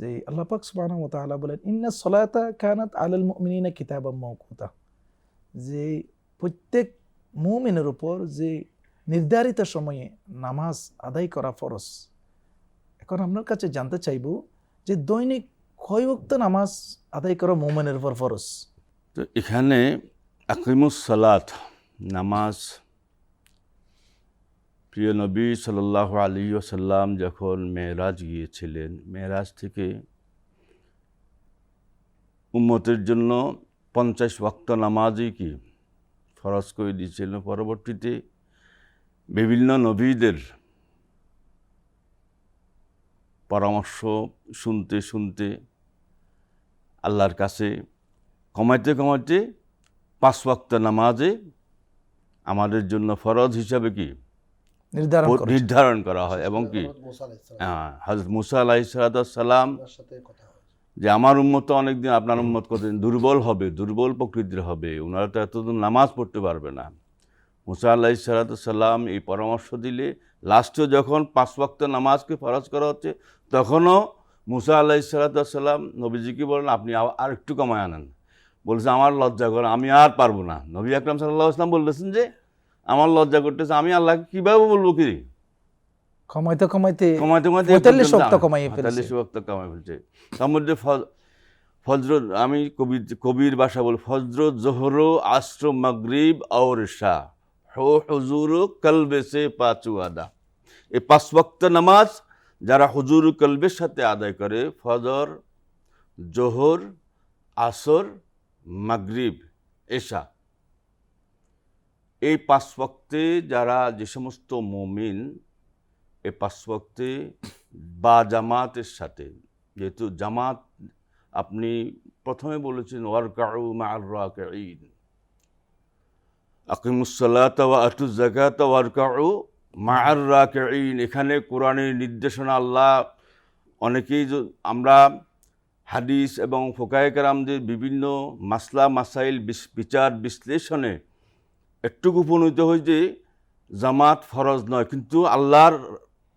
যে আল্লাহ পাক সুবহানাহু ওয়া তাআলা বলেন, ইন্না সলাতা কানাত আলাল মুমিনিনা কিতাবাম মাওকুতা। যে প্রত্যেক মুমিনের উপর যে নির্ধারিত সময়ে নামাজ আদায় করা ফরজ। এখন আপনার কাছে জানতে চাইব যে দৈনিক কয় ওয়াক্ত নামাজ আদায় করা মুমিনের উপর ফরজ? তো এখানে আকিমুস সালাত, নামাজ প্রিয় নবী সাল্লাহ আলী ওসাল্লাম যখন মেয়েরাজ গিয়েছিলেন, মেয়েরাজ থেকে উম্মতের জন্য পঞ্চাশ ওয়াক্ত নামাজই কি ফরজ করে দিয়েছিলেন? পরবর্তীতে বিভিন্ন নবীদের পরামর্শ শুনতে শুনতে আল্লাহর কাছে কমাইতে কমাইতে পাঁচ ওয়াক্ত নামাজে আমাদের জন্য ফরজ হিসাবে কি নির্ধারণ নির্ধারণ করা হয় এবং কি? হজরত মুসা আলাহি সালাম। যে আমার উন্মত অনেকদিন আপনার উম্মত কতদিন? দুর্বল হবে দুর্বল প্রকৃতির হবে ওনারা তো এতদিন নামাজ পড়তে পারবে না। মুসা আল্লাহ সালাম এই পরামর্শ দিলে লাস্টে যখন পাঁচ ওয়াক্ত নামাজকে ফরজ করা হচ্ছে তখনও মুসা আল্লাহি সালাম নবীজিকে বলেন আপনি আর একটু কমায় আনেন। বলছে আমার লজ্জা করে আমি আর পারব না। নবী আকরাম সাল্লাহ ইসলাম বলতেছেন যে আমার লজ্জা করতেছে আমি আল্লাহকে কীভাবে বলব কি? কমাইতে কমাইতে কমাইতে কমাইতে পঁয়তাল্লিশ পর্যন্ত কমাইয়ে পঁয়তাল্লিশ ওয়াক্ত কমাই ফেলছে। মধ্যে ফজর আমি কবির কবির ভাষা বলি ফজর জোহর আশ্র মগরিব और শাহ হো হুজুর কলবে সে পাঁচু আদা। এই পাঁচ ওয়াক্ত নামাজ যারা হুজুর কলবের সাথে আদায় করে ফজর জোহর আসর মাগরিব এশা এই পাঁচ ওয়াক্তে যারা যে সমস্ত মুমিন, এই পাঁচ ওয়াক্তে বা জামাতের সাথে, যেহেতু জামাত আপনি প্রথমে বলেছেন, ওয়ারকাউ মার রাকিঈন। আকিমুসসালাত ওয়া আতুজ যাকাত ওয়ারকাউ মার রাকিঈন। এখানে কোরআনের নির্দেশনা আল্লাহ, অনেকেই আমরা হাদিস এবং ফোকায়ে কেরামদের বিভিন্ন মাসলা, মাসাইল বিচার বিশ্লেষণে একটুকু উপনীত হয় যে জামাত ফরজ নয় কিন্তু আল্লাহর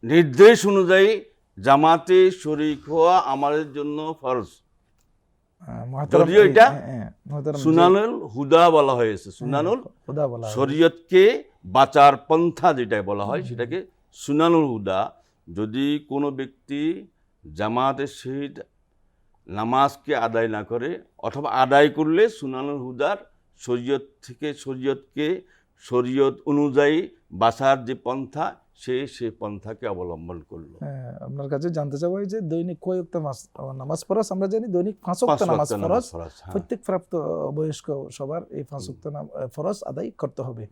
নির্দেশ অনুযায়ী জামাতে শরিক হওয়া আমাদের জন্য ফরজ। যদিও এটা সুনানুল হুদা বলা হয়েছে। সুনানুল হয়। শরীয়তকে বাঁচার পন্থা যেটা বলা হয় সেটাকে সুনানুল হুদা। যদি কোনো ব্যক্তি জামাতের সহিত নামাজকে আদায় না করে অথবা আদায় করলে সুনানুল হুদার শরীয়ত থেকে শরীয়তকে শরীয়ত অনুযায়ী বাসার যে পন্থা সে সে পন্থাকে অবলম্বন করল। হ্যাঁ, আপনার কাছে জানতে চাবো যে দৈনিক কয়েকটা নামাজ ফরজ আমরা জানি দৈনিক পাঁচ ওয়াক্ত নামাজ ফরজ। হ্যাঁ। প্রত্যেক প্রাপ্ত বয়স্ক সবার এই পাঁচ ওয়াক্ত ফরস ফরজ আদায় করতে হবে।